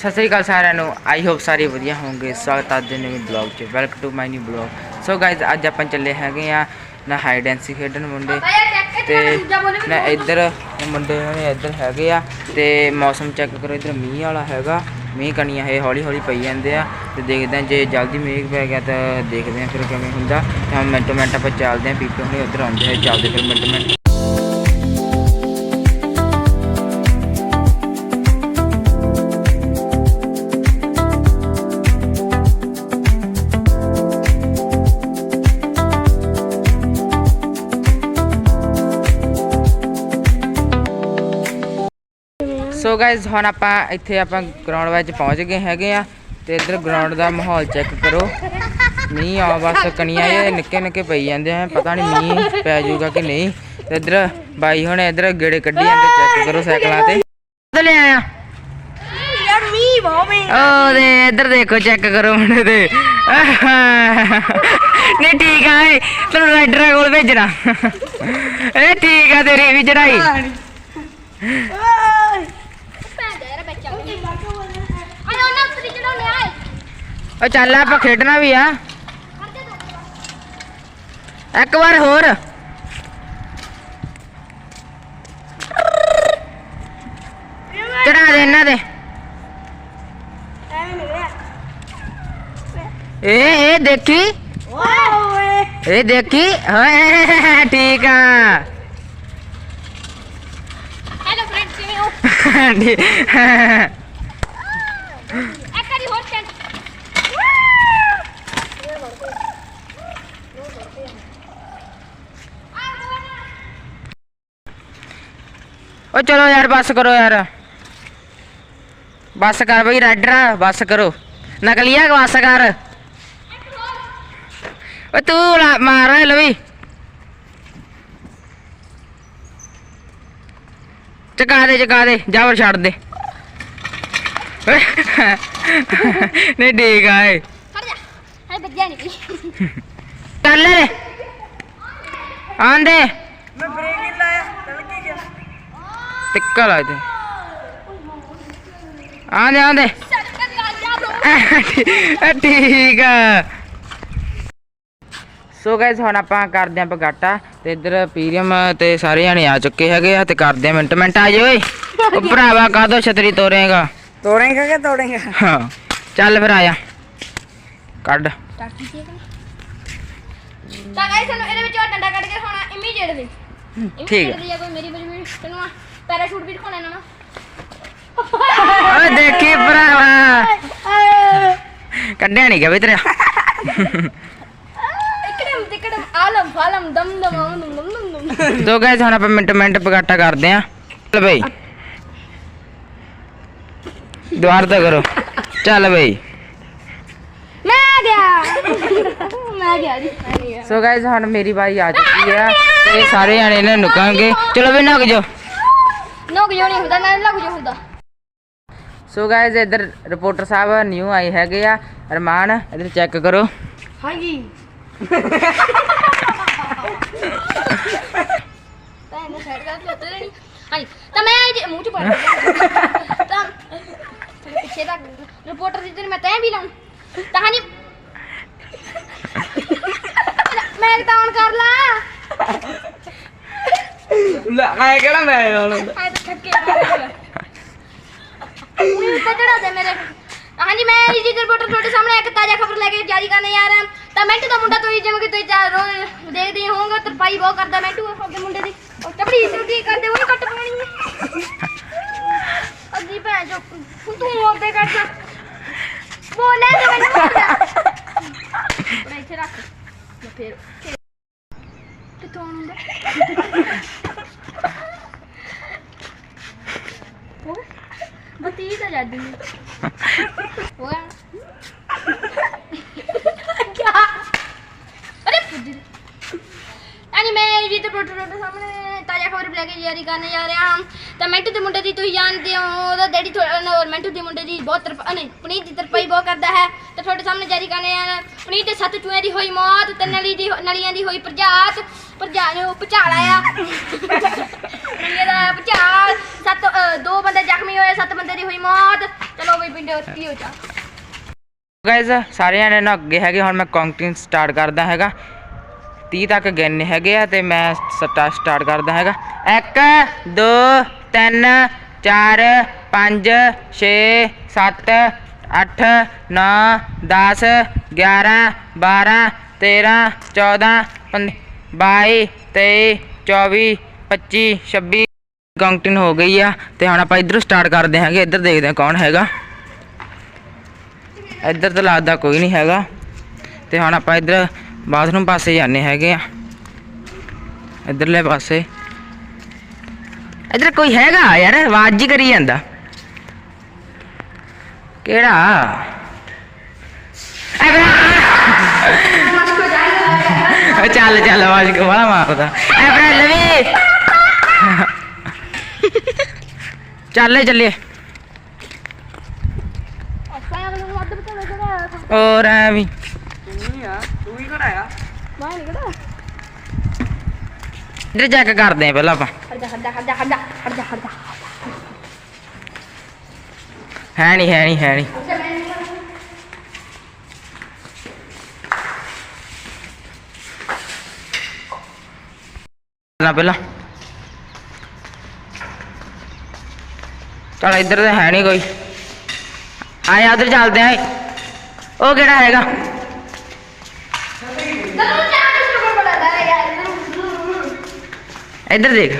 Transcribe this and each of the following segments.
ਸਤਿ ਸ੍ਰੀ ਅਕਾਲ ਸਾਰਿਆਂ ਨੂੰ। I hope ਸਾਰੇ ਵਧੀਆ ਹੋਵੋਗੇ ਸਵਾਗਤ ਹੈ ਅੱਜ ਦੇ ਨਵੇਂ ਬਲੌਗ 'ਚ। Welcome to my new blog so guys ਅੱਜ ਆਪਾਂ ਚੱਲੇ ਹੈਗੇ ਆ ਨਾ ਹਾਈਡ ਐਂਡ ਸੀ ਖੇਡਣ ਮੁੰਡੇ। ਤੇ ਨਾ ਇੱਧਰ ਮੁੰਡੇ ਨੇ ਇੱਧਰ ਹੈਗੇ ਆ। ਤੇ ਮੌਸਮ ਚੈੱਕ ਕਰੋ ਇੱਧਰ ਮੀਂਹ ਵਾਲਾ ਹੈਗਾ। ਮੀਂਹ ਕਣੀਆਂ ਹੈ ਹੌਲੀ ਹੌਲੀ ਪਈ ਜਾਂਦੇ ਆ। ਤੇ ਦੇਖਦੇ ਆ ਜੇ ਜਲਦੀ ਮੀਂਹ ਪੈ ਗਿਆ ਤਾਂ ਦੇਖਦੇ ਆ ਫਿਰ ਕਿਵੇਂ ਹੁੰਦਾ। ਤੇ ਹੁਣ ਮਿੰਟੋ ਮਿੰਟ ਆਪਾਂ ਚੱਲਦੇ ਆ ਪੀਪੇ ਹੁਣੇ ਉੱਧਰ ਆਉਂਦੇ ਆ। ਚੱਲਦੇ ਫਿਰ ਮਿੰਟੋ ਮਿੰਟ। ਗਾਇਜ਼ ਹੁਣ ਆਪਾਂ ਇੱਥੇ ਆਪਾਂ ਗਰਾਊਂਡ ਵਿੱਚ ਪਹੁੰਚ ਗਏ ਹੈਗੇ ਆ ਤੇ ਇੱਧਰ ਗਰਾਊਂਡ ਦਾ ਮਾਹੌਲ ਚੈੱਕ ਕਰੋ। ਮੀਂਹ ਆ ਬਸ ਕਣੀਆਂ ਇਹ ਨਿੱਕੇ ਨਿੱਕੇ ਪਈ ਜਾਂਦੇ ਆ ਪਤਾ ਨਹੀਂ ਮੀਂਹ ਪੈ ਜਾਊਗਾ ਕਿ ਨਹੀਂ। ਤੇ ਇੱਧਰ ਬਾਈ ਹੁਣ ਇੱਧਰ ਗੇੜੇ ਕੱਢੀ ਜਾਂਦੇ ਚੈੱਕ ਕਰੋ ਸਾਈਕਲਾਂ ਤੇ। ਲੈ ਆਇਆ। ਯਾਰ ਮੀਂਹ ਭਾਵੇਂ ਉਹ ਦੇ ਇੱਧਰ ਦੇਖੋ ਚੈੱਕ ਕਰੋ ਮੁੰਡੇ ਤੇ। ਨਹੀਂ ਠੀਕ ਆ ਏ ਤੈਨੂੰ ਰਾਈਡਰਾਂ ਕੋਲ ਭੇਜਣਾ। ਇਹ ਠੀਕ ਆ ਤੇਰੀ ਵੀ ਚੜਾਈ ਓਏ ਉਹ ਚੱਲ ਆਪਾਂ ਖੇਡਣਾ ਵੀ ਆ। ਇੱਕ ਵਾਰ ਹੋਰ। ਚੜਾ ਦੇ ਇਹਨਾਂ ਦੇ। ਐਵੇਂ ਨਿਕਲਿਆ ਇਹ ਇਹ ਦੇਖੀ? ਓਏ ਇਹ ਦੇਖੀ ਹੋਏ ਠੀਕ ਆ ਹੈਲੋ ਫਰੈਂਡਸ ਕਿਵੇਂ ਹੋ ਠੀਕ। ਇੱਕ ਵਾਰੀ ਹੋਰ ਚੈੱਕ ਉਹ ਚਲੋ ਯਾਰ ਬੱਸ ਕਰੋ ਯਾਰ। ਬੱਸ ਕਰ ਬਈ ਰਾਈਡਰ ਬੱਸ ਕਰੋ। ਨਕਲੀਆ ਬੱਸ ਕਰ। ਓ ਤੂੰ ਲਾ- ਮਾਰ ਲਵੀ ਚਕਾ ਦੇ ਚਕਾ ਦੇ ਜਾਵਰ ਛੱਡ ਦੇ। ਨਹੀਂ ਠੀਕ ਆ ਏ। ਖੜ ਜਾ। ਹੈ ਬੱਜਿਆ ਨਹੀਂ ਚੱਲ ਰੇ ਆਂਦੇ। ਮੈਂ ਬ੍ਰੇਕ ਨਹੀਂ ਲਾਇਆ। ਲਾ ਦੇ। ਆਂਦੇ ਆਂਦੇ ਸੜਕ ਜਾ ਬ్రో ਠੀਕ ਆ। ਸੋ ਗਾਇਸ ਹੁਣ ਆਪਾਂ ਕਰਦੇ ਆਂ ਪਗਾਟਾ ਤੇ ਇੱਧਰ ਪੀਰੀਅਮ ਤੇ ਸਾਰੇ ਜਣੇ ਆ ਚੁੱਕੇ ਹੈਗੇ ਆ ਤੇ ਕਰਦੇ ਆ ਮਿੰਟ ਮਿੰਟ ਆ ਜਾ ਓਏ। ਉਹ ਭਰਾਵਾ ਕਾਹਦੋਂ ਛਤਰੀ ਤੋਰੇਗਾ? ਤੋੜੇਗਾ ਕਿ ਤੋੜੇਗਾ? ਹਾਂ ਚੱਲ ਫਿਰ ਆਇਆ ਕੱਢ। ਤਾਂ ਗਾਇਸ ਸਾਨੂੰ ਇਹਦੇ ਵਿੱਚੋਂ ਡੰਡਾ ਕੱਢ ਕੇ ਦਿਖਾਉਣਾ ਇਮੀਡੀਏਟਲੀ ਠੀਕ ਹੈ। ਹੈ ਕੋਈ ਮੇਰੀ ਮਜਬੂਰੀ ਤੈਨੂੰ ਆ ਪੈਰਾਸ਼ੂਟ ਵੀ ਦਿਖਾਉਣਾ ਇਹਨਾਂ ਨੂੰ ਓਏ ਦੇਖੀ ਭਰਾਵਾ ਕੱਢਿਆ ਨਹੀਂ ਗਿਆ ਵੀ ਤੇਰਾ ਇਕੜਮ ਤਿਕੜਮ ਆਲਮ ਫਾਲਮ ਦਮ ਦਮ ਆਮ ਦਮ ਦਮ ਦਮ ਦਮ ਸੋ ਗਾਇਸ ਹੁਣ ਆਪਾਂ ਮਿੰਟ ਮਿੰਟ ਪਗਾਟਾ ਕਰਦੇ ਆਂ ਚੱਲ ਬਈ ਦੁਆਰ ਤਾਂ ਕਰੋ ਚੱਲ ਬਈ ਮੈਂ ਆ ਗਿਆ ਮੈਂ ਆ ਗਿਆ ਜੀ ਮੈਂ ਨਹੀਂ ਗਿਆ ਸੋ ਗਾਇਸ ਹੁਣ ਮੇਰੀ ਵਾਰੀ ਆ ਚੁੱਕੀ ਆ ਤੇ ਸਾਰੇ ਜਣੇ ਨੇ ਨੁਕਾਂਗੇ ਚਲੋ ਵੀ ਨੁਕ ਜਾਓ ਨੋਕ ਜੋ ਨਹੀਂ ਹੁੰਦਾ ਨਾ ਲੱਗ ਜੋ ਹੁੰਦਾ। ਸੋ ਗਾਇਸ ਇੱਧਰ ਰਿਪੋਰਟਰ ਸਾਹਿਬ ਨਿਊ ਆਏ ਹੈਗੇ ਆ। ਅਰਮਾਨ ਇੱਧਰ ਚੈੱਕ ਕਰੋ। ਹਾਂਜੀ। ਤਾਂ ਇਹਨੇ ਸਾਈਡ ਕਰ ਲਿਆ ਤੇ ਨਹੀਂ ਹਾਂਜੀ ਤਾਂ ਮੈਂ ਇਹਦੇ ਮੂੰਹ ਚ ਪਾ ਤਾਂ ਥੋੜੇ ਪਿੱਛੇ ਤੱਕ। ਰਿਪੋਰਟਰ ਦੀ ਤੇ ਮੈਂ ਤੈਂ ਵੀ ਲਾਉਂ। ਤਾਂ ਹਾਂਜੀ। ਮੈਂ ਤਾਂ ਔਨ ਕਰ ਲਾ। ਲੈ ਕਿਹੜਾ ਮੈਂ ਹੁਣ ਆਏ ਤਾਂ ਥੱਕੇ ਉਹ ਉੱਤੇ ਚੜਾ ਦੇ ਮੇਰੇ। ਹਾਂਜੀ ਮੈਂ ਜੀ ਜੀ ਰਿਪੋਰਟਰ ਤੁਹਾਡੇ ਸਾਹਮਣੇ ਇੱਕ ਤਾਜ਼ਾ ਖਬਰ ਲੈ ਕੇ ਜਾਰੀ ਕਰਨ ਜਾ ਰਿਹਾ ਤਾਂ ਮਿੰਟ ਦਾ ਮੁੰਡਾ ਤੁਸੀਂ ਜਿਵੇਂ ਕਿ ਤੁਸੀਂ ਚਾਰ ਰੋਜ਼ ਦੇਖਦੇ ਹੀ ਹੋਵੋਗੇ ਤਰਪਾਈ ਬਹੁਤ ਕਰਦਾ ਮਿੰਟੂ ਆਪਣੇ ਮੁੰਡੇ ਦੀ। ਉਹ ਟਪੜੀ ਟੁੱਟੀ ਕਰਦੇ ਉਹ ਕੱਟ ਪਾਉਣੀ ਹੈ ਅੱਗੀ ਭੈਣ ਜੋ ਤੂੰ ਆਪਦੇ ਕਰਦਾ ਬੋਲੇ ਤੇ ਮੈਨੂੰ। ਮੈਂ ਇੱਥੇ ਰੱਖ। ਮੈਂ ਫੇਰ ਕਿੱਥੋਂ ਆਉਂਦਾ? ਉਹ ਬਤੀ ਤਾਂ ਜਾਂਦੀ ਨੇ ਉਹ ਕੀ ਅਰੇ ਪੁੱਜੀ ਯਾਨੀ ਮੈਂ ਜੀ ਤੇ ਟੋਟੇ ਟੋਟੇ ਸਾਹਮਣੇ ਤਾਜ਼ਾ ਖਬਰ ਲੈ ਕੇ ਜਾਰੀ ਕਰਨ ਜਾ ਰਿਹਾ ਹਾਂ। ਤਾਂ ਮੈਂਟੂ ਦੇ ਮੁੰਡੇ ਦੀ ਤੁਸੀਂ ਜਾਣਦੇ ਹੋ, ਉਹਦਾ ਡੈਡੀ ਥੋੜਾ ਮੈਂਟੂ ਦੇ ਮੁੰਡੇ ਦੀ ਬਹੁਤ ਤਰਫ ਨਹੀਂ, ਪਨੀਤ ਦੀ ਤਰਫਾਈ ਬਹੁਤ ਕਰਦਾ ਹੈ। ਤਾਂ ਤੁਹਾਡੇ ਸਾਹਮਣੇ ਜਾਰੀ ਕਰਨ ਜਾ ਰਿਹਾ ਪਨੀਤ ਦੇ ਸੱਤ ਚੂਹਿਆਂ ਦੀ ਹੋਈ ਮੌਤ ਤੇ ਨਲੀ ਦੀ ਨਲੀਆਂ ਦੀ ਹੋਈ ਪ੍ਰਜਾਤ। ਪ੍ਰਜਾ ਨੂੰ ਭਚਾਲ ਆਇਆ। ਨਲੀਆਂ ਦਾ ਭਚਾਲ। ਸੱਤ ਅ, ਦੋ ਬੰਦੇ ਜ਼ਖਮੀ ਹੋਏ ਸੱਤ ਬੰਦੇ ਦੀ ਹੋਈ ਮੌਤ। ਚਲੋ ਬਈ ਪਿੰਡ ਕੀ ਹੋ ਜਾ। ਗਾਇਜ਼ ਸਾਰਿਆਂ ਨੇ ਨਾ ਅੱਗੇ ਹੈਗੇ ਹੁਣ ਮੈਂ ਕਾਊਂਟਿੰਗ ਸਟਾਰਟ ਕਰਦਾ ਹੈਗਾ। 30 ਤੱਕ ਗਿਣਨੇ ਹੈਗੇ ਆ ਤੇ ਮੈਂ ਸਟਾਰਟ ਕਰਦਾ ਹੈਗਾ। 1 2 3 4 5 6 7 8 9 10 11 12 13 14 15 22 23 24 25 26 ਕਾਊਂਟਿੰਗ ਹੋ ਗਈ ਆ ਤੇ ਹੁਣ ਆਪਾਂ ਇੱਧਰੋਂ ਸਟਾਰਟ ਕਰਦੇ ਹੈਗੇ, ਇੱਧਰ ਦੇਖਦੇ ਹਾਂ ਕੌਣ ਹੈਗਾ। ਇੱਧਰ ਤਾਂ ਲੱਗਦਾ ਕੋਈ ਨਹੀਂ ਹੈਗਾ। ਤੇ ਹੁਣ ਆਪਾਂ ਇੱਧਰ ਬਾਥਰੂਮ ਪਾਸੇ ਜਾਂਦੇ ਹੈਗੇ ਆ। ਇੱਧਰਲੇ ਪਾਸੇ। ਇੱਧਰ ਕੋਈ ਹੈਗਾ? ਯਾਰ, ਆਵਾਜ਼ ਜੀ ਕਰੀ ਜਾਂਦਾ। ਕਿਹੜਾ? ਓ ਚੱਲ ਚੱਲ ਆਵਾਜ਼ ਕੋ ਬੜਾ ਮਾਰਦਾ ਐ ਬਰਾ ਲਵੀ ਚੱਲੇ ਚੱਲੇ ਆਪਾਂ ਔਰ ਐਵੇਂ ਤੂੰ ਹੀ ਚੈੱਕ ਕਰਦੇ ਆ ਪਹਿਲਾਂ ਆਪਾਂ ਹੈ ਨਹੀਂ ਹੈ ਨਹੀਂ ਹੈ ਨਹੀਂ ਨਾ ਪਹਿਲਾਂ। ਚਲ ਇੱਧਰ ਤਾਂ ਹੈ ਨਹੀਂ ਕੋਈ। ਆਇਆ ਉਧਰ ਚੱਲਦੇ ਆ। ਉਹ ਕਿਹੜਾ ਹੈਗਾ? ਇੱਧਰ ਦੇਖ।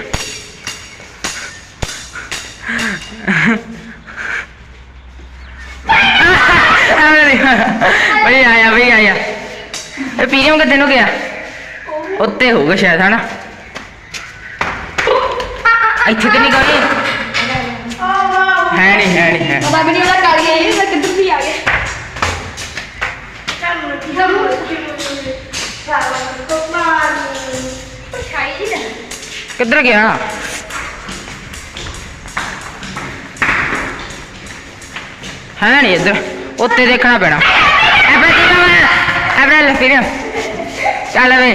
ਬਈ ਆਇਆ ਬਈ ਆਇਆ। ਇਹ ਪੀਰੀਅਮ ਕਿੱਥੇ ਨੂੰ ਗਿਆ ਉੱਤੇ ਹੋਊਗਾ ਸ਼ਾਇਦ ਹਨਾ? ਇੱਥੇ ਤੇ ਨਹੀਂ ਗਈ? ਹੈ ਨਹੀਂ ਹੈ ਨਹੀਂ ਹੈ ਬਾਬਾ ਵੀਡੀਓ ਦਾ ਕਰ ਗਿਆ ਇਹ ਮੈਂ ਕਿੱਧਰ ਵੀ ਆ ਗਿਆ ਕਿੱਧਰ ਗਿਆ? ਹੈ ਨਹੀਂ ਇੱਧਰ ਉੱਤੇ ਦੇਖਣਾ ਪੈਣਾ। ਐਬਰਾ ਕੀ ਨਾਮ ਹੈ ਐਬਰਾ ਲੈ ਪੀਰੀਅਮ ਚੱਲ ਵੇ।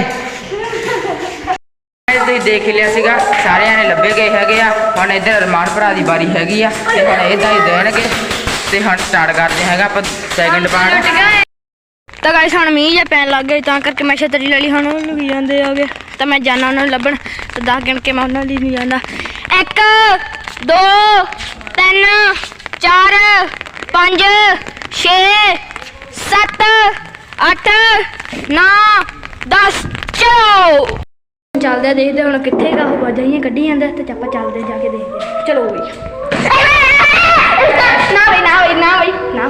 ਇਹ ਤੁਸੀਂ ਦੇਖ ਲਿਆ ਸੀਗਾ। ਸਾਰਿਆਂ ਨੇ ਲੱਭੇ ਗਏ ਹੈਗੇ ਆ। ਹੁਣ ਇੱਧਰ ਅਰਮਾਨ ਭਰਾ ਦੀ ਵਾਰੀ ਹੈਗੀ ਆ ਤੇ ਹੁਣ ਇਦਾਂ ਹੀ ਦੇਣਗੇ ਤੇ ਹੁਣ ਸਟਾਰਟ ਕਰਦੇ ਹੈਗਾ ਆਪਾਂ ਸੈਕਿੰਡ ਪਾਰਟ ਤਾਂ ਗਾਇਸ ਹੁਣ ਮੀਂਹ ਜਿਹਾ ਪੈਣ ਲੱਗ ਗਿਆ, ਤਾਂ ਕਰਕੇ ਮੈਂ ਛਤਰੀ ਲੈ ਲਈ। ਹੁਣ ਉਹਨੂੰ ਵੀ ਜਾਂਦੇ ਆਗੇ ਤਾਂ ਮੈਂ ਜਾਣਾ ਉਹਨਾਂ ਨੂੰ ਲੱਭਣ, ਤੇ ਦਸ ਗਿਣ ਕੇ ਮੈਂ ਉਹਨਾਂ ਲਈ ਨਹੀਂ ਜਾਂਦਾ। 1 2 3 4 5 6 7 8 9 10 ਚੋ। ਚੱਲਦੇ ਆ, ਦੇਖਦੇ ਆ ਹੁਣ ਕਿੱਥੇ ਗਾ ਉਹ ਬਾਜਾਈਆਂ ਕੱਢੀ ਜਾਂਦਾ ਤੇ ਆਪਾਂ ਚੱਲਦੇ ਜਾ ਕੇ ਦੇਖਦੇ ਆ। ਚਲੋ ਬਈ ਨਾ ਬਈ ਨਾ ਬਈ ਨਾ ਬਈ ਨਾ।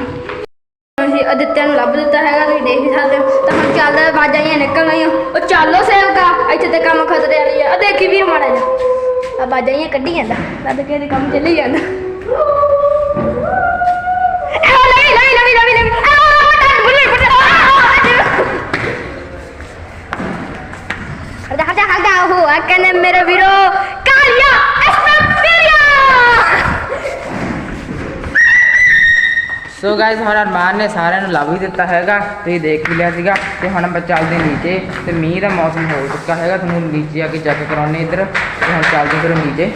ਅਸੀਂ ਅਦਿੱਤਿਆ ਨੂੰ ਲੱਭ ਦਿੱਤਾ ਹੈਗਾ ਤੁਸੀਂ ਦੇਖ ਹੀ ਸਕਦੇ ਹੋ। ਤਾਂ ਹੁਣ ਚੱਲਦਾ ਆਵਾਜ਼ਾਂ ਨਿਕਲ ਗਈਆਂ ਉਹ ਚੱਲੋ ਸੇਵਕਾ ਇੱਥੇ ਤੇ ਕੰਮ ਖਤਰੇ ਵਾਲੀ ਆ। ਆ ਦੇਖੀ ਵੀ ਮਾੜਾ ਜਿਹਾ। ਆਵਾਜ਼ਾਂ ਆਈਆਂ ਕੱਢੀ ਜਾਂਦਾ ਲੱਦ ਕੇ ਦੇ ਕੰਮ ਚੱਲੀ ਜਾਂਦਾ। ਆ ਲੈ ਲੈ ਲੈ ਲੈ ਲੈ ਆ ਤਾਂ ਬੁੱਲੇ ਬੁੱਲੇ ਹਰਦਾ ਉਹ ਆ ਕਹਿੰਦੇ ਮੇਰੇ ਵੀਰੋ। ਕਾਲਿਆ ਸੋ ਗਾਇਸ ਹੁਣ ਅਰਮਾਨ ਨੇ ਸਾਰਿਆਂ ਨੂੰ ਲਵ ਹੀ ਦਿੱਤਾ ਹੈਗਾ ਤੁਸੀਂ ਦੇਖ ਹੀ ਲਿਆ ਸੀਗਾ ਤੇ ਹੁਣ ਆਪਾਂ ਚੱਲਦੇ ਨੀਚੇ ਤੇ ਮੀਂਹ ਦਾ ਮੌਸਮ ਹੋ ਚੁੱਕਾ ਹੈਗਾ, ਤੁਹਾਨੂੰ ਨੀਚੇ ਆ ਕੇ ਚੈੱਕ ਕਰਾਉਣੇ ਇੱਧਰ ਤੇ ਹੁਣ ਚੱਲਦੇ ਫਿਰ ਨੀਚੇ।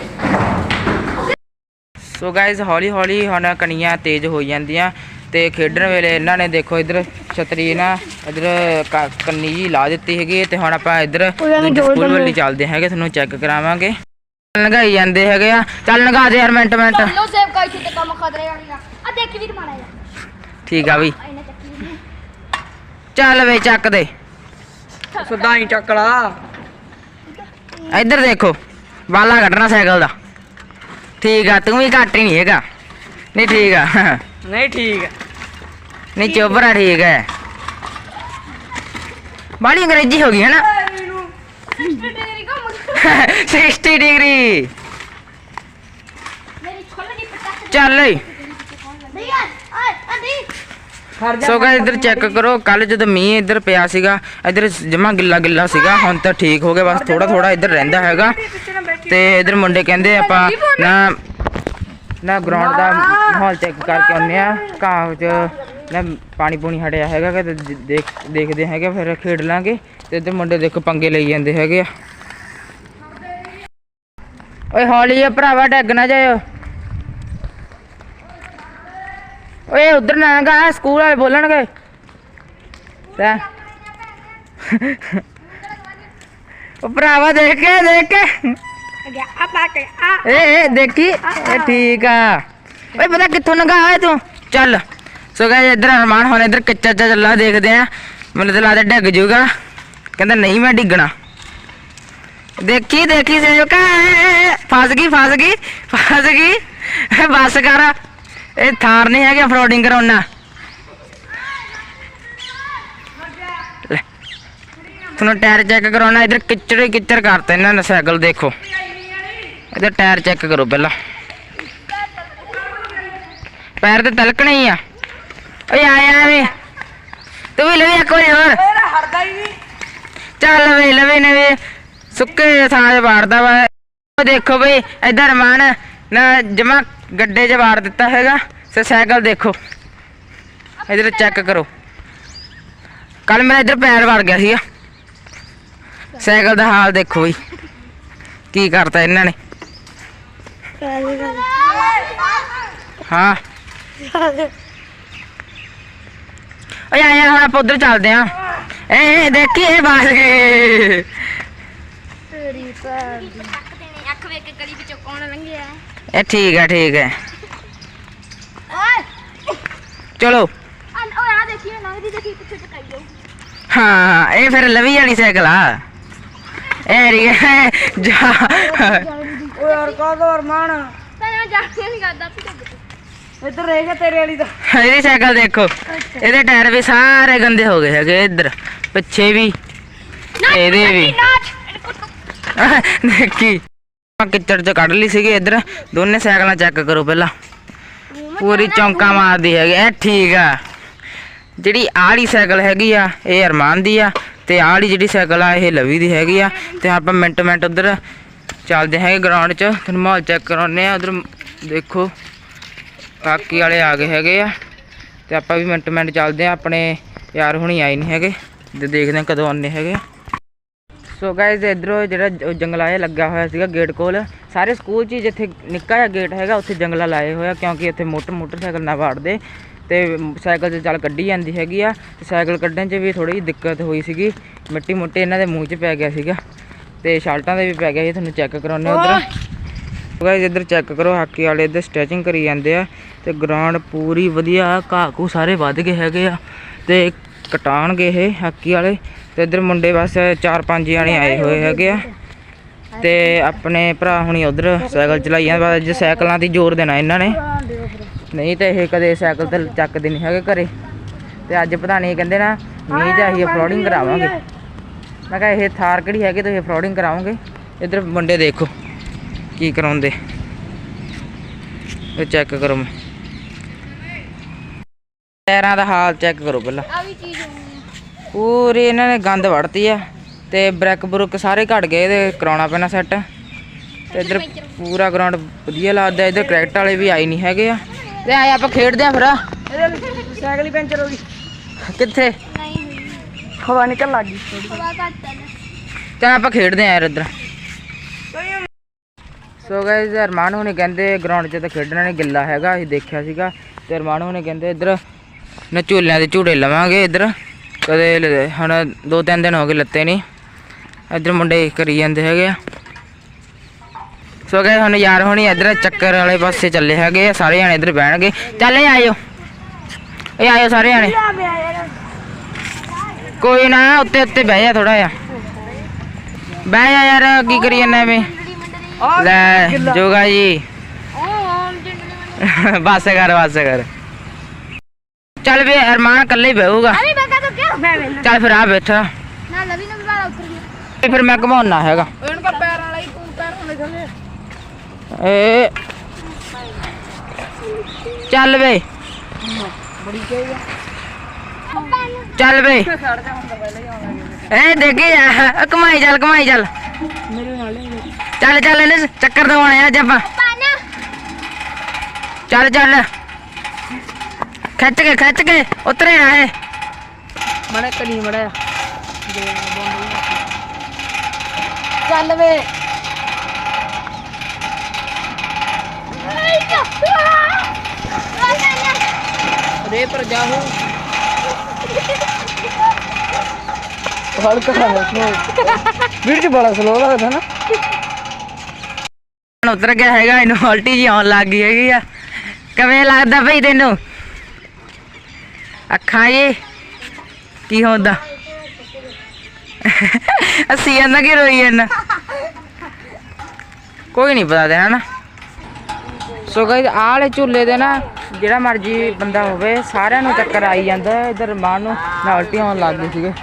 ਸੋ ਗਾਇਸ ਹੌਲੀ ਹੌਲੀ ਹੁਣ ਕਣੀਆਂ ਤੇਜ਼ ਹੋ ਜਾਂਦੀਆਂ। ਤੇ ਖੇਡਣ ਵੇਲੇ ਇਹਨਾਂ ਨੇ ਦੇਖੋ ਇੱਧਰ ਛਤਰੀ ਨਾ ਇੱਧਰ ਕੰਨੀ ਜੀ ਲਾ ਦਿੱਤੀ ਹੈਗੀ ਤੇ ਹੁਣ ਆਪਾਂ ਇੱਧਰ ਸਕੂਲ ਵੱਲ ਚੱਲਦੇ ਹੈਗੇ ਤੁਹਾਨੂੰ ਚੈੱਕ ਕਰਾਵਾਂਗੇ। ਲੰਘਾਈ ਜਾਂਦੇ ਹੈਗੇ ਆ। ਚੱਲ ਲੰਘਾ ਦੇ ਯਾਰ ਮਿੰਟ ਮਿੰਟ। ਚੱਲੋ ਸੇਵਕਾ ਇੱਥੇ ਤੇ ਕੰਮ ਖਤਰੇ ਵਾਲੀ ਆ। ਆ ਦੇਖੀ ਵੀਰ ਮਾੜਾ ਜਾ ਠੀਕ ਆ ਵੀਰ ਚੱਲ ਵੇ ਚੱਕ ਦੇ। ਸਿੱਧਾ ਹੀ ਚੱਕ ਲਾ। ਇੱਧਰ ਦੇਖੋ ਬਾਲਾ ਕੱਢਣਾ ਸਾਈਕਲ ਦਾ। ਠੀਕ ਆ ਤੂੰ ਵੀ ਘੱਟ ਹੀ ਨਹੀਂ ਹੈਗਾ। ਨਹੀਂ ਠੀਕ ਆ। ਨਹੀਂ, ਠੀਕ ਹੈ। ਨਹੀਂ ਚੋਬਰਾ ਠੀਕ ਹੈ। ਬਾਲੀ ਅੰਗਰੇਜ਼ੀ ਹੋ ਗਈ ਹੈ ਨਾ 60 ਡਿਗਰੀ ਮੇਰੀ ਖੁੱਲ ਗਈ ਪਟਾਕ ਚੱਲ ਓਏ। ਨਹੀਂ ਯਾਰ ਓਏ ਅੰਦੀ ਸੋ ਗਾਇਸ ਇੱਧਰ ਚੈੱਕ ਕਰੋ ਕੱਲ ਜਦੋਂ ਮੀਂਹ ਇੱਧਰ ਪਿਆ ਸੀਗਾ, ਇੱਧਰ ਜਮਾ ਗਿੱਲਾ ਗਿੱਲਾ ਸੀਗਾ, ਹੁਣ ਤਾਂ ਠੀਕ ਹੋ ਗਿਆ, ਬਸ ਥੋੜਾ ਥੋੜਾ ਇੱਧਰ ਰਹਿੰਦਾ ਹੈਗਾ। ਤੇ ਇੱਧਰ ਮੁੰਡੇ ਕਹਿੰਦੇ ਆਪਾਂ ਨਾ ਨਾ ਗਰਾਊਂਡ ਦਾ ਮਾਹੌਲ ਚੈੱਕ ਕਰਕੇ ਆਉਂਦੇ ਆ ਘਾਹ 'ਚ ਨਾ ਪਾਣੀ ਪੂਣੀ ਹਟਿਆ ਹੈਗਾ ਕਿ ਦੇਖ, ਦੇਖਦੇ ਹੈਗੇ ਫਿਰ ਖੇਡ ਲਾਂਗੇ। ਤੇ ਇੱਧਰ ਮੁੰਡੇ ਦੇਖੋ ਪੰਗੇ ਲਈ ਜਾਂਦੇ ਹੈਗੇ ਆ। ਓਏ ਹੌਲੀ ਆ ਭਰਾਵਾ, ਡੱਗ ਨਾ ਜਾਇਓ। ਓਏ ਉਧਰ ਨਾ ਗਾ, ਸਕੂਲ ਵਾਲੇ ਬੋਲਣਗੇ। ਲੈ। ਉਹ ਭਰਾਵਾ, ਦੇਖ ਕੇ ਦੇਖ ਕੇ। ਗਿਆ। ਆ ਪਾ ਕੇ ਆ ਏ ਏ ਦੇਖੀ? ਇਹ ਠੀਕ ਆ। ਓਏ ਪਤਾ ਕਿੱਥੋਂ ਲੰਗਾ ਹੋਇਆ ਤੂੰ? ਚੱਲ। ਸੋ ਗਏ ਇੱਧਰ ਅਰਮਾਨ ਹੁਣ ਇੱਧਰ ਕੱਚਾ ਚਾ ਚੱਲਾ ਦੇਖਦੇ ਆ। ਮੈਨੂੰ ਤਾਂ ਲੱਗਦਾ ਡਿੱਗ ਜਾਊਗਾ ਕਹਿੰਦਾ ਨਹੀਂ ਮੈਂ ਡਿੱਗਣਾ। ਦੇਖੀ ਦੇਖੀ ਸੇਵਕਾ। ਫਸ ਗਈ ਫਸ ਗਈ ਫਸ ਗਈ। ਬਸ ਕਰ। ਇਹ ਥਾਰ ਨਹੀਂ ਹੈਗਾ ਫਰੋਡਿੰਗ ਕਰਾਉਣਾ। ਤੁਹਾਨੂੰ ਟਾਇਰ ਚੈੱਕ ਕਰਾਉਣਾ ਇੱਧਰ ਕਿੱਚੜ ਹੀ ਕਿੱਚੜ ਕਰਤਾ ਇਹਨਾਂ ਨੇ ਸਾਈਕਲ ਦੇਖੋ। ਇਹਦਾ ਟਾਇਰ ਚੈੱਕ ਕਰੋ ਪਹਿਲਾਂ। ਪੈਰ ਤੇ ਤਲਕਣੇ ਹੀ ਆ। ਓਏ ਆਇਆ ਵੇ ਤੂੰ ਵੀ ਲਵੇ ਇੱਕ ਵਾਰੀ ਹੋਰ। ਮੇਰਾ ਹਰਦਾ ਹੀ ਨਹੀਂ। ਚੱਲ ਵੇ ਲਵੇ ਨਵੇ। ਸੁੱਕੇ 'ਚ ਵਾੜਦਾ ਵਾ। ਦੇਖੋ ਬਈ ਇਧਰ ਮਾਨ ਨਾ ਜਮਾ ਗੱਡੇ 'ਚ ਵਾੜ ਦਿੱਤਾ ਹੈਗਾ। ਤੇ ਸਾਈਕਲ ਦੇਖੋ। ਇਧਰ ਚੈੱਕ ਕਰੋ। ਕੱਲ ਮੇਰਾ ਇਧਰ ਪੈਰ ਵੜ ਗਿਆ ਸੀਗਾ। ਸਾਈਕਲ ਦਾ ਹਾਲ ਦੇਖੋ ਬਈ। ਕੀ ਕਰਤਾ ਇਹਨਾਂ ਨੇ। ਹਾਂ। ਓਏ ਆਇਆ ਹੁਣ ਆਪਾਂ ਉਧਰ ਚੱਲਦੇ ਆਂ ਏ ਦੇਖੀ ਇਹ ਬਾਸ ਗਏ। ਤੇਰੀ ਭੈਣ ਦੀ। ਅੱਖ ਵੇਖ ਕੇ ਗਲੀ ਵਿੱਚੋਂ ਕੌਣ ਲੰਘਿਆ ਇਹ ਠੀਕ ਹੈ ਠੀਕ ਹੈ। ਓਏ ਚਲੋ। ਓਏ ਆ ਦੇਖੀ ਲੰਘਦੀ ਦੇਖੀ ਪਿੱਛੇ ਟਕਾਈ ਜਾਊ ਹਾਂ ਇਹ ਫਿਰ ਲਵੀ ਵਾਲੀ ਸਾਈਕਲ ਆ। ਇਹ ਰੀ ਜਾ ਯਾਰ ਕਾ ਦੋ ਅਰਮਾਨ ਮੈਂ ਜਾਣਦੀ ਨਹੀਂ ਕਰਦਾ ਚੱਲ ਇੱਧਰ ਰਹਿ ਗਿਆ ਤੇਰੇ ਵਾਲੀ ਦਾ। ਇਹਦੀ ਸਾਈਕਲ ਦੇਖੋ। ਇਹਦੇ ਟਾਇਰ ਵੀ ਸਾਰੇ ਗੰਦੇ ਹੋ ਗਏ ਹੈਗੇ ਇੱਧਰ। ਪਿੱਛੇ ਵੀ ਇਹਦੇ ਵੀ। ਦੇਖੀ ਆਪਾਂ ਕਿੱਚੜ ਚ ਕੱਢ ਲਈ ਸੀਗੀ ਇੱਧਰ। ਦੋਨੇ ਸਾਈਕਲਾਂ ਚੈੱਕ ਕਰੋ ਪਹਿਲਾਂ। ਪੂਰੀ ਚੌਂਕਾ ਮਾਰਦੀ ਹੈਗੀ। ਇਹ ਠੀਕ ਆ। ਜਿਹੜੀ ਆੜੀ ਸਾਈਕਲ ਹੈਗੀ ਆ ਇਹ ਅਰਮਾਨ ਦੀ ਆ। ਤੇ ਆੜੀ ਜਿਹੜੀ ਸਾਈਕਲ ਆ ਇਹ ਲਵੀ ਦੀ ਹੈਗੀ ਆ। ਤੇ ਆਪਾਂ ਮਿੰਟ ਮਿੰਟ ਉਧਰ ਚੱਲਦੇ ਹੈਗੇ ਗਰਾਊਂਡ 'ਚ, ਤੁਹਾਨੂੰ ਮਾਹੌਲ ਚੈੱਕ ਕਰਾਉਨੇ ਆ ਉਧਰ ਦੇਖੋ ਕਾਕੀ ਵਾਲੇ ਆ ਗਏ ਹੈਗੇ ਆ। ਤੇ ਆਪਾਂ ਵੀ ਮਿੰਟ ਮਿੰਟ ਚੱਲਦੇ ਆ ਆਪਣੇ ਯਾਰ ਹੁਣੀ ਆਏ ਨਹੀਂ ਹੈਗੇ, ਤੇ ਦੇਖਦੇ ਆ ਕਦੋਂ ਆਉਂਦੇ ਹੈਗੇ। ਸੋ ਗਾਇਜ਼ ਇਧਰੋਂ ਜਿਹੜਾ ਜੰਗਲਾ ਇਹ ਲੱਗਾ ਹੋਇਆ ਸੀਗਾ ਗੇਟ ਕੋਲ। ਸਾਰੇ ਸਕੂਲ 'ਚ ਹੀ ਜਿੱਥੇ ਨਿੱਕਾ ਜਿਹਾ ਗੇਟ ਹੈਗਾ, ਉੱਥੇ ਜੰਗਲਾ ਲਾਏ ਹੋਇਆ ਕਿਉਂਕਿ ਉੱਥੇ ਮੋਟਰ ਮੋਟਰਸਾਈਕਲ ਨਾ ਵਾੜਦੇ। ਤੇ ਸਾਈਕਲ 'ਤੇ ਚੱਲ ਕੱਢੀ ਜਾਂਦੀ ਹੈਗੀ ਆ, ਤੇ ਸਾਈਕਲ ਕੱਢਣ 'ਚ ਵੀ ਥੋੜੀ ਜਿਹੀ ਦਿੱਕਤ ਹੋਈ ਸੀਗੀ। ਮਿੱਟੀ ਮੁੱਟੀ ਇਹਨਾਂ ਦੇ ਮੂੰਹ 'ਚ ਪੈ ਗਿਆ ਸੀਗਾ। ਤੇ ਸ਼ਰਟਾਂ ਦੇ ਵੀ ਪੈ ਗਿਆ ਸੀ ਤੁਹਾਨੂੰ ਚੈੱਕ ਕਰਾਉਣੇ ਉਧਰ। ਗਾਇਜ਼ ਇੱਧਰ ਚੈੱਕ ਕਰੋ ਹਾਕੀ ਵਾਲੇ ਇੱਧਰ ਸਟ੍ਰੈਚਿੰਗ ਕਰੀ ਜਾਂਦੇ ਆ। ਤੇ ਗਰਾਊਂਡ ਪੂਰੀ ਵਧੀਆ ਘਾਹ ਘੂ ਸਾਰੇ ਵੱਧ ਗਏ ਹੈਗੇ ਆ। ਤੇ ਕਟਾਣਗੇ ਇਹ ਹਾਕੀ ਵਾਲੇ। ਤੇ ਇੱਧਰ ਮੁੰਡੇ ਬਸ ਚਾਰ ਪੰਜ ਜਾਣੇ ਆਏ ਹੋਏ ਹੈਗੇ ਆ। ਤੇ ਆਪਣੇ ਭਰਾ ਹੁਣੀ ਉਧਰ ਸਾਈਕਲ ਚਲਾਈ ਜਾਂਦੇ ਬਸ ਅੱਜ ਸਾਈਕਲਾਂ ਦੀ ਜ਼ੋਰ ਦੇਣਾ ਇਹਨਾਂ ਨੇ। ਨਹੀਂ ਤੇ ਇਹ ਕਦੇ ਸਾਈਕਲ ਤੇ ਚੱਕਦੇ ਨਹੀਂ ਹੈਗੇ ਘਰੇ। ਤੇ ਅੱਜ ਪਤਾ ਨਹੀਂ ਕਹਿੰਦੇ ਨਾ ਮੀਂਹ ਅਸੀਂ ਫਲੋਡਿੰਗ ਕਰਾਵਾਂਗੇ। ਮੈਂ ਕਿਹਾ ਇਹ ਥਾਰ ਕਿਹੜੀ ਹੈਗੀ ਤੁਸੀਂ ਫਲੋਡਿੰਗ ਕਰਾਓਗੇ? ਇੱਧਰ ਮੁੰਡੇ ਦੇਖੋ ਕੀ ਕਰਾਉਂਦੇ। ਇਹ ਚੈੱਕ ਕਰੋ ਮੈਂ। ਟਾਇਰਾਂ ਦਾ ਹਾਲ ਚੈੱਕ ਕਰੋ ਪਹਿਲਾਂ। ਆ ਵੀ ਚੀਜ਼ ਹੋਣੀ ਆ। ਪੂਰੀ ਇਹਨਾਂ ਨੇ ਗੰਦ ਵੜਤੀ ਆ ਤੇ ਬ੍ਰੈਕ ਬਰੁਕ ਸਾਰੇ ਘਟ ਗਏ ਇਹਦੇ ਕਰਾਉਣਾ ਪੈਣਾ ਸੈੱਟ ਤੇ ਇੱਧਰ ਪੂਰਾ ਗਰਾਊਂਡ ਵਧੀਆ ਲੱਗਦਾ ਇੱਧਰ ਕ੍ਰਿਕਟ ਵਾਲੇ ਵੀ ਆਏ ਨਹੀਂ ਹੈਗੇ ਆ। ਤੇ ਆਏ ਆਪਾਂ ਖੇਡਦੇ ਆ ਫਿਰ। ਸਾਈਕਲ ਹੀ ਪੈਂਚਰ ਹੋ ਗਈ। ਕਿੱਥੇ? ਨਹੀਂ ਹਵਾ ਨਿਕਲ ਲੱਗ ਗਈ। ਹਵਾ ਘੱਟ ਆ ਨਾ ਆਪਾਂ ਖੇਡਦੇ ਆ ਯਾਰ ਇੱਧਰ। ਸੋ ਗਾਇਜ਼ ਅਰਮਾਨ ਹੁਣੇ ਕਹਿੰਦੇ ਗਰਾਊਂਡ 'ਚ ਤਾਂ ਖੇਡਣਾ ਨਹੀਂ ਗਿੱਲਾ ਹੈਗਾ, ਅਸੀਂ ਦੇਖਿਆ ਸੀਗਾ। ਤੇ ਅਰਮਾਨ ਹੁਣੇ ਕਹਿੰਦੇ ਇੱਧਰ ਨਾ ਝੂਲਿਆਂ ਦੇ ਝੂੜੇ ਲਵਾਂਗੇ ਇੱਧਰ। ਕਦੇ ਹੁਣ ਦੋ ਤਿੰਨ ਦਿਨ ਹੋ ਗਏ ਲੱਤੇ ਨਹੀਂ ਇੱਧਰ ਮੁੰਡੇ ਕਰੀ ਜਾਂਦੇ ਹੈਗੇ ਆ। ਸੋ ਗਏ ਹੁਣ ਯਾਰ ਹੁਣੀ ਇੱਧਰ ਚੱਕਰ ਵਾਲੇ ਪਾਸੇ ਚੱਲੇ ਹੈਗੇ ਆ, ਸਾਰੇ ਜਣੇ ਇੱਧਰ ਬਹਿਣਗੇ। ਚੱਲ ਆਇਓ। ਇਹ ਆਇਓ ਸਾਰੇ ਜਣੇ। ਕੋਈ ਨਾ ਉੱਤੇ ਉੱਤੇ ਬਹਿ ਜਾ ਥੋੜਾ ਜਿਹਾ। ਬਹਿ ਜਾ ਯਾਰ ਕੀ ਕਰੀ ਜਾਂਦਾ ਐਵੇਂ? ਮੰਡੜੀ ਮੰਡੜੀ ਲੈ ਜੋਗਾ ਜੀ। ਓ ਜਿੰਦੜੀ ਮੰਡੜੀ ਬਸ ਕਰ ਬਸ ਕਰ। ਚੱਲ ਵੀ ਅਰਮਾਨ ਇਕੱਲੇ ਹੀ ਬਹੂਗਾ ਅਰੇ ਮੈਂ ਕਹਾਂ? ਕਿਆ ਮੈਂ ਵੇਲਾ ਚੱਲ ਚੱਲ ਵੇ ਬੜੀ ਕਹੇਗਾ ਚੱਲ ਵੇ ਛੱਡ ਜਾ ਹੁੰਦਾ ਪਹਿਲਾਂ ਹੀ ਆਉਣ ਲੱਗੇ ਏ ਦੇਖੀ ਆ ਕਮਾਈ ਚੱਲ ਕਮਾਈ ਚੱਲ ਮੇਰੇ ਨਾਲ ਹੀ ਚੱਲ ਚੱਲ ਇਹਨੇ ਚੱਕਰ ਦਵਾਉਣੇ ਆ ਅੱਜ ਆਪਾਂ ਪਾਣਾ ਚੱਲ ਚੱਲ ਖਿੱਚ ਕੇ ਖਿੱਚ ਕੇ ਉਤਰੇ ਆ ਇਹ ਮੜੇ ਕਨੀ ਮੜਿਆ ਚੱਲ ਵੇ ਆਈ ਕਾ ਆ ਰੇ ਪਰ ਜਾਹੂ ਹਲਕਾ ਹੈ ਸਲੋ ਵੀਰ ਜੀ ਬੜਾ ਸਲੋ ਲੱਗਦਾ ਨਾ। ਹੁਣ ਉਤਰ ਗਿਆ ਹੈਗਾ, ਇਹਨੂੰ ਉਲਟੀ ਜੀ ਆਉਣ ਲੱਗ ਗਈ ਹੈਗੀ ਆ। ਕਿਵੇਂ ਲੱਗਦਾ ਭਈ ਤੈਨੂੰ? ਅੱਖਾਂ ਇਹ ਕੀ ਹੁੰਦਾ? ਅਸੀਂ ਇਹਨਾਂ ਕੀ ਰੋਈ ਜਾਂਦਾ? ਕੋਈ ਨਹੀਂ ਪਤਾ ਦੇਣਾ ਨਾ ਸੋ ਗਾਇਸ, ਆਹ ਝੂਲੇ ਦੇ ਨਾ, ਜਿਹੜਾ ਮਰਜ਼ੀ ਬੰਦਾ ਹੋਵੇ, ਸਾਰਿਆਂ ਨੂੰ ਚੱਕਰ ਆਈ ਜਾਂਦਾ, ਇਧਰ ਮਾਂ ਨੂੰ ਨਾ ਉਲਟੀ ਆਉਣ ਲੱਗ ਗਈ ਸੀਗੇ।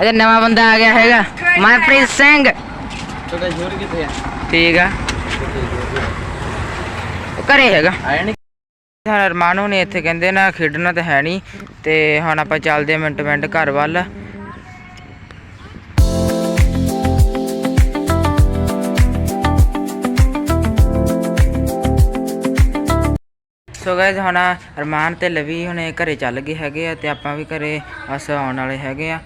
ਇਧਰ ਨਵਾਂ ਬੰਦਾ ਆ ਗਿਆ ਹੈਗਾ। ਮਨਪ੍ਰੀਤ ਸਿੰਘ। ਤੁਹਾਡਾ ਜੋਰ ਕਿੱਥੇ ਆ? ਠੀਕ ਆ। ਉਹ ਘਰੇ ਹੈਗਾ। ਆਇਆ ਨਹੀਂ ਹਾਂ ਅਰਮਾਨ ਹੁਣੇ ਇੱਥੇ ਕਹਿੰਦੇ ਨਾ ਖੇਡਣਾ ਤਾਂ ਹੈ ਨਹੀਂ ਤੇ ਹੁਣ ਆਪਾਂ ਚੱਲਦੇ ਹਾਂ ਮਿੰਟ ਮਿੰਟ ਘਰ ਵੱਲ। ਸੋ ਗਾਇਜ਼ ਹੁਣ ਅਰਮਾਨ ਤੇ ਲਵੀ ਹੁਣੇ ਘਰੇ ਚੱਲ ਗਏ ਹੈਗੇ ਆ ਤੇ ਆਪਾਂ ਵੀ ਘਰੇ ਬਸ ਆਉਣ ਵਾਲੇ ਹੈਗੇ ਆ।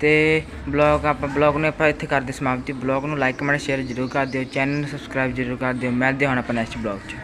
ਤੇ ਬਲੌਗ ਆਪਾਂ, ਬਲੌਗ ਨੂੰ ਆਪਾਂ ਇੱਥੇ ਕਰਦੇ ਸਮਾਪਤੀ। ਬਲੌਗ ਨੂੰ ਲਾਈਕ ਕਮੈਂਟ ਸ਼ੇਅਰ ਜ਼ਰੂਰ ਕਰ ਦਿਓ। ਚੈਨਲ ਨੂੰ ਸਬਸਕ੍ਰਾਈਬ ਜ਼ਰੂਰ ਕਰ ਦਿਓ। ਮਿਲਦੇ ਹਾਂ ਹੁਣ ਆਪਾਂ ਨੈਕਸਟ ਬਲੌਗ 'ਚ।